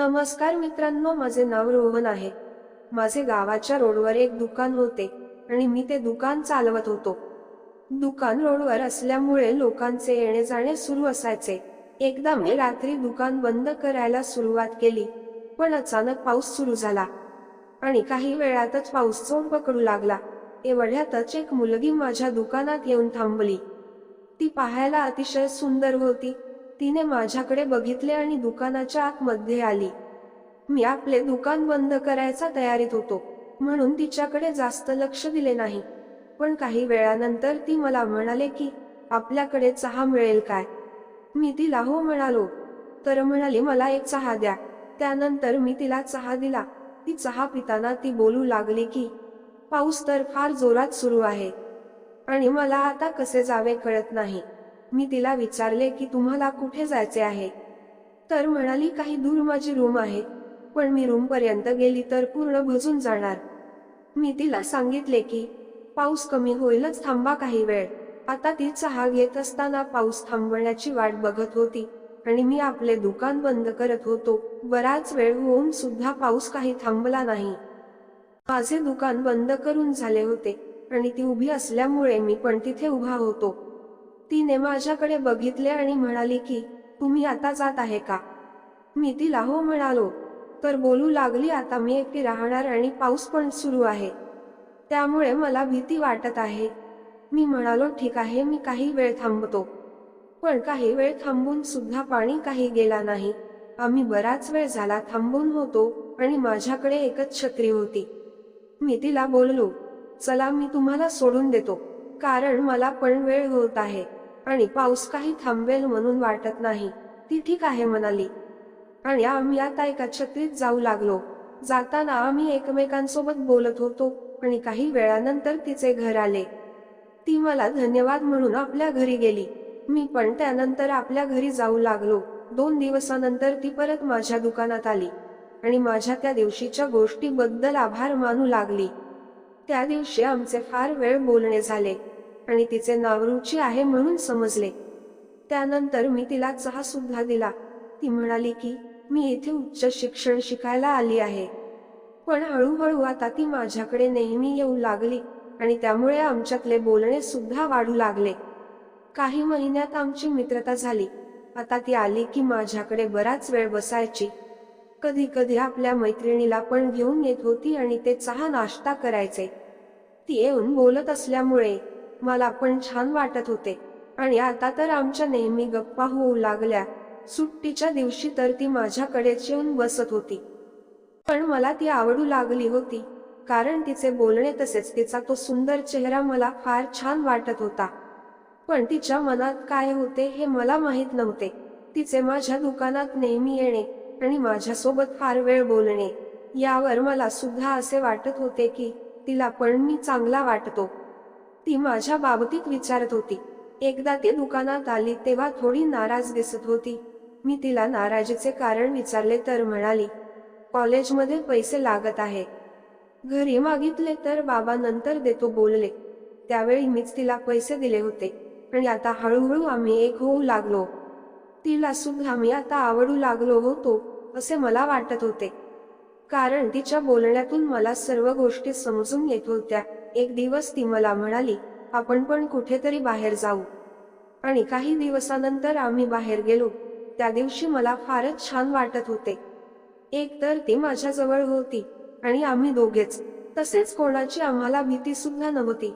नमस्कार मित्रांनो माझे नाव रोहन आहे. माझे गावाच्या रोडवर एक दुकान होते आणि मी ते दुकान चालवत होतो. दुकान रोडवर असल्यामुळे लोकांचे येणे जाणे सुरू असायचे. एकदा मी रात्री दुकान बंद करायला सुरुवात केली पण अचानक पाऊस सुरू झाला आणि काही वेळातच पाऊस चोर पकडू लागला. एवढ्यातच एक मुलगी माझ्या दुकानात येऊन थांबली. ती पाहायला अतिशय सुंदर होती. तिने माझ्याकडे बघितले आणि दुकानाच्या आतमध्ये आली. मी आपले दुकान बंद करायचा तयारीत होतो म्हणून तिच्याकडे जास्त लक्ष दिले नाही. पण काही वेळानंतर ती मला म्हणाले की आपल्याकडे चहा मिळेल काय? मी तिला हो म्हणालो. तर म्हणाली मला एक चहा द्या. त्यानंतर मी तिला चहा दिला. ती चहा पिताना ती बोलू लागली की पाऊस तर फार जोरात सुरू आहे आणि मला आता कसे जावे कळत नाही. मी तिला विचारले की तुम्हाला कुठे जायचे आहे? तर म्हणाली काही दूर माझी रूम आहे. पण मी रूमपर्यंत गेली तर पूर्ण भजून जाणार. मी तिला सांगितले की पाऊस कमी होईलच थांबा काही वेळ. आता ती चहा घेत असताना पाऊस थांबवण्याची वाट बघत होती आणि मी आपले दुकान बंद करत होतो. बराच वेळ होऊन सुद्धा पाऊस काही थांबला नाही. माझे दुकान बंद करून झाले होते आणि ती उभी असल्यामुळे मी पण तिथे उभा होतो. तिने माझ्याकडे बघितले आणि म्हणाली की तुम्ही आता जात आहे का? मी तिला हो म्हणालो. तर बोलू लागली आता मी एकटी राहणार आणि पाऊस पण सुरू आहे. त्यामुळे मला भीती वाटत आहे. मी म्हणालो ठीक आहे मी काही वेळ थांबतो. पण काही वेळ थांबून सुद्धा पाणी काही गेला नाही. आम्ही बराच वेळ झाला थांबून होतो आणि माझ्याकडे एकच छत्री होती. मी तिला बोललो चला मी तुम्हाला सोडून देतो. कारण मला पण वेळ होत आहे. आणि पाऊस काही थांबेल म्हणून वाटत नाही. ती ठीक आहे म्हणाली. आणि आम्ही आता एका छत्रीत जाऊ लागलो. जाताना आम्ही एकमेकांसोबत बोलत होतो आणि काही वेळानंतर तिचे घर आले. ती मला धन्यवाद म्हणून आपल्या घरी गेली. मी पण त्यानंतर आपल्या घरी जाऊ लागलो. दोन दिवसानंतर ती परत माझ्या दुकानात आली. आणि माझ्या त्या दिवशीच्या गोष्टीबद्दल आभार मानू लागली. त्या दिवशी आमचे फार वेळ बोलणे झाले. आणि तिचे नाव रुची आहे म्हणून समजले. त्यानंतर मी तिला चहा सुद्धा दिला. ती म्हणाली की मी इथे उच्च शिक्षण शिकायला आली आहे. पण हळूहळू आता ती माझ्याकडे नेहमी येऊ लागली आणि त्यामुळे आमच्यातले बोलणे सुद्धा वाढू लागले. काही महिन्यात आमची मित्रता झाली. आता ती आली की माझ्याकडे बराच वेळ बसायची. कधी कधी आपल्या मैत्रिणीला पण घेऊन येत होती आणि ते चहा नाश्ता करायचे. ती येऊन बोलत असल्यामुळे मला पण छान वाटत होते. आणि आता तर आमच्या नेहमी गप्पा होऊ लागल्या. सुट्टीच्या दिवशी तर ती माझ्याकडेच येऊन बसत होती. पण मला ती आवडू लागली होती. कारण तिचे बोलणे तसेच तिचा तो सुंदर चेहरा मला फार छान वाटत होता. पण तिच्या मनात काय होते हे मला माहीत नव्हते. तिचे माझ्या दुकानात नेहमी येणे आणि माझ्यासोबत फार वेळ बोलणे. यावर मला सुद्धा असे वाटत होते की तिला पण मी चांगला वाटतो. ती माझ्या बाबतीत विचारत होती. एकदा ती दुकानात आली तेव्हा थोडी नाराज दिसत होती. मी तिला नाराजीचे कारण विचारले तर म्हणाली कॉलेजमध्ये पैसे लागत आहे. घरी मागितले तर बाबा नंतर देतो बोलले. त्यावेळी मीच तिला पैसे दिले होते. आणि आता हळूहळू आम्ही एक होऊ लागलो. तिला सुद्धा मी आता आवडू लागलो होतो असे मला वाटत होते. कारण तिच्या बोलण्यातून मला सर्व गोष्टी समजून येत होत्या. एक दिवस ती मला म्हणाली आपण पण कुठेतरी बाहेर जाऊ. आणि काही दिवसानंतर आम्ही बाहेर गेलो. त्या दिवशी मला फारच छान वाटत होते. एक तर ती माझ्याजवळ होती आणि आम्ही दोघेच. तसेच कोणाची आम्हाला भीती सुद्धा नव्हती.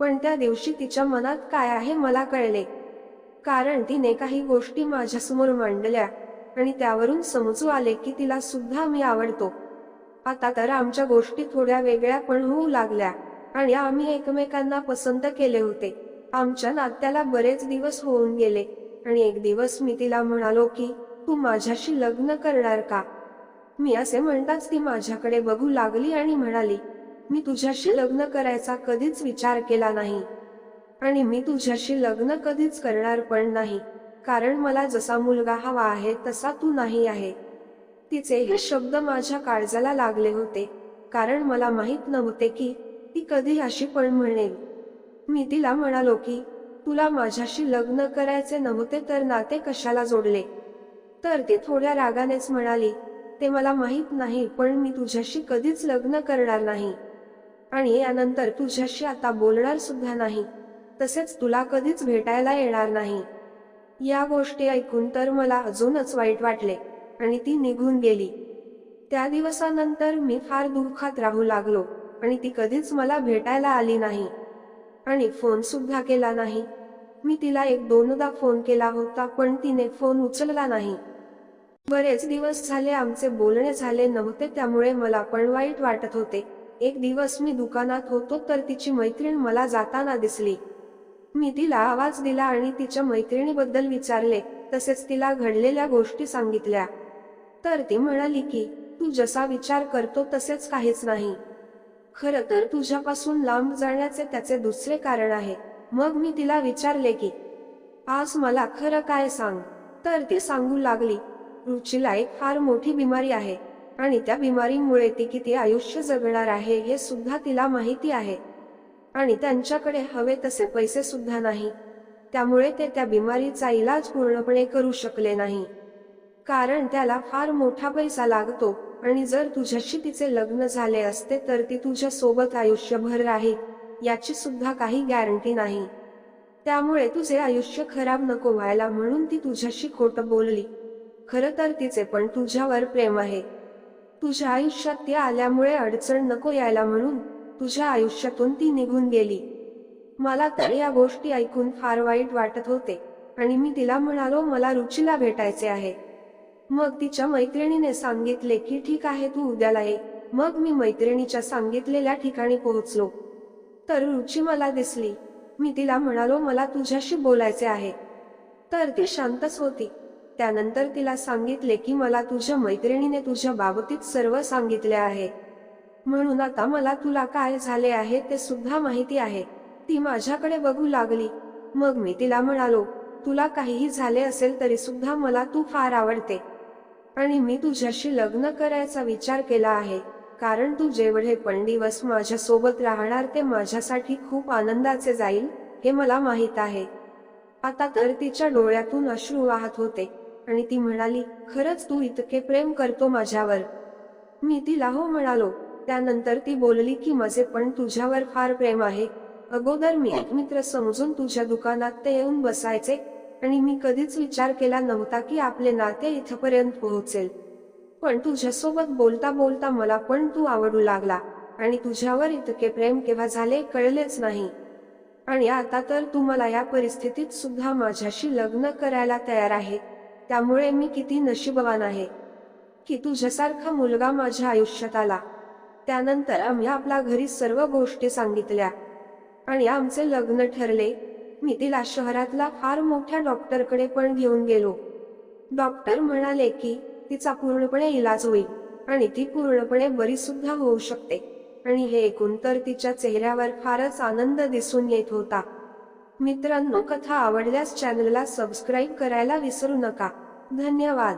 पण त्या दिवशी तिच्या मनात काय आहे मला कळले. कारण तिने काही गोष्टी माझ्यासमोर मांडल्या आणि त्यावरून समजू आले की तिला सुद्धा मी आवडतो. आता तर आमच्या गोष्टी थोड्या वेगळ्या पण होऊ लागल्या. आणि आम्ही एकमेकांना पसंत केले होते. आमच्या नात्याला बरेच दिवस होऊन गेले. आणि एक दिवस मी तिला म्हणालो की तू माझ्याशी लग्न करणार का? मी असे म्हणताच ती माझ्याकडे बघू लागली आणि म्हणाली मी तुझ्याशी लग्न करायचा कधीच विचार केला नाही. आणि मी तुझ्याशी लग्न कधीच करणार पण नाही. कारण मला जसा मुलगा हवा आहे तसा तू नाही आहे. तिचे हे शब्द माझ्या काळजाला लागले होते. कारण मला माहीत नव्हते की ती कधी अशी पण म्हणेल. मी तिला म्हणालो की तुला माझ्याशी लग्न करायचे नव्हते तर नाते कशाला जोडले तर ती थोड्या रागानेच म्हणाली ते मला माहीत नाही पण मी तुझ्याशी कधीच लग्न करणार नाही. आणि यानंतर तुझ्याशी आता बोलणार सुद्धा नाही. तसेच तुला कधीच भेटायला येणार नाही या गोष्टी ऐकून तर मला अजूनच वाईट वाटले आणि ती निघून गेली. त्या दिवसानंतर मी फार दुःखात राहू लागलो. आणि ती कधीच मला भेटायला आली नाही. आणि फोन सुद्धा केला नाही. मी तिला एक दोनदा फोन केला होता पण तिने फोन उचलला नाही. बरेच दिवस झाले आमचे बोलणे झाले नव्हते त्यामुळे मला पण वाईट वाटत होते. एक दिवस मी दुकानात होतो तर तिची मैत्रीण मला जाताना दिसली. मी तिला आवाज दिला आणि तिच्या मैत्रिणीबद्दल विचारले तसेच तिला घडलेल्या गोष्टी सांगितल्या. तर ती म्हणाली की तू जसा विचार करतो तसेच काहीच नाही. खर तर तुझ्यापासून लांब जाण्याचे त्याचे दुसरे कारण आहे. मग मी तिला विचारले की आज मला खरं काय सांग? तर ती सांगू लागली रुचीला एक फार मोठी बिमारी आहे आणि त्या बिमारीमुळे ती किती आयुष्य जगणार आहे हे सुद्धा तिला माहिती आहे. आणि त्यांच्याकडे हवे तसे पैसे सुद्धा नाही. त्यामुळे ते त्या बिमारीचा इलाज पूर्णपणे करू शकले नाही. कारण त्याला फार मोठा पैसा लागतो आणि जर तुझ्याशी तिचे लग्न झाले असते तर ती तुझ्या सोबत आयुष्यभर राहील याची सुद्धा काही गॅरंटी नाही. त्यामुळे तुझे आयुष्य खराब नको व्हायला म्हणून ती तुझ्याशी खोटं बोलली. खरं तर तिचे पण तुझ्यावर प्रेम आहे. तुझ्या आयुष्यात ती आल्यामुळे अडचण नको यायला म्हणून तुझ्या आयुष्यातून ती निघून गेली. मला तर या गोष्टी ऐकून फार वाईट वाटत होते आणि मी तिला म्हणालो मला रुचीला भेटायचे आहे. मग तिच्या मैत्रिणीने सांगितले की ठीक आहे तू उद्याला ये. मग मी मैत्रिणीच्या सांगितलेल्या ठिकाणी पोहोचलो. तर रुची मला दिसली. मी तिला म्हणालो मला तुझ्याशी बोलायचे आहे. तर ती शांतच होती. त्यानंतर तिला सांगितले की मला तुझ्या मैत्रिणीने तुझ्या बाबतीत सर्व सांगितले आहे. म्हणून आता मला तुला काय झाले आहे ते सुद्धा माहिती आहे. ती माझ्याकडे बघू लागली. मग मी तिला म्हणालो तुला काहीही झाले असेल तरी सुद्धा मला तू फार आवडते. आणि मी तुझ्याशी लग्न करायचा विचार केला आहे कारण तू जेवढे पण दिवस माझ्या सोबत राहणार ते माझ्यासाठी खूप आनंदाचे जाईल हे मला माहीत आहे. आता तर तिच्या डोळ्यातून अश्रू वाहत होते आणि ती म्हणाली खरंच तू इतके प्रेम करतो माझ्यावर. मी तिला हो म्हणालो त्यानंतर ती बोलली की माझे पण तुझ्यावर फार प्रेम आहे. अगोदर मी एक मित्र समजून तुझ्या दुकानात ते येऊन बसायचे आणि मी कधीच विचार केला नव्हता की आपले नाते इथपर्यंत पोहोचेल. पण तुझ्यासोबत बोलता बोलता मला पण तू आवडू लागला आणि तुझ्यावर इतके प्रेम केव्हा झाले कळलेच नाही. आणि आता तर तू मला या परिस्थितीत सुद्धा माझ्याशी लग्न करायला तयार आहे. त्यामुळे मी किती नशीबवान आहे. की तुझ्यासारखा मुलगा माझ्या आयुष्यात आला. त्यानंतर आम्ही आपल्या घरी सर्व गोष्टी सांगितल्या. आणि आमचे लग्न ठरले. मी तिला शहरातला फार मोठ्या डॉक्टरकडे पण घेऊन गेलो. डॉक्टर म्हणाले की तिचा पूर्णपणे इलाज होईल आणि ती पूर्णपणे बरी सुद्धा होऊ शकते. आणि हे ऐकून तर तिच्या चेहऱ्यावर फारच आनंद दिसून येत होता. मित्रांनो कथा आवडल्यास चॅनलला सबस्क्राईब करायला विसरू नका. धन्यवाद.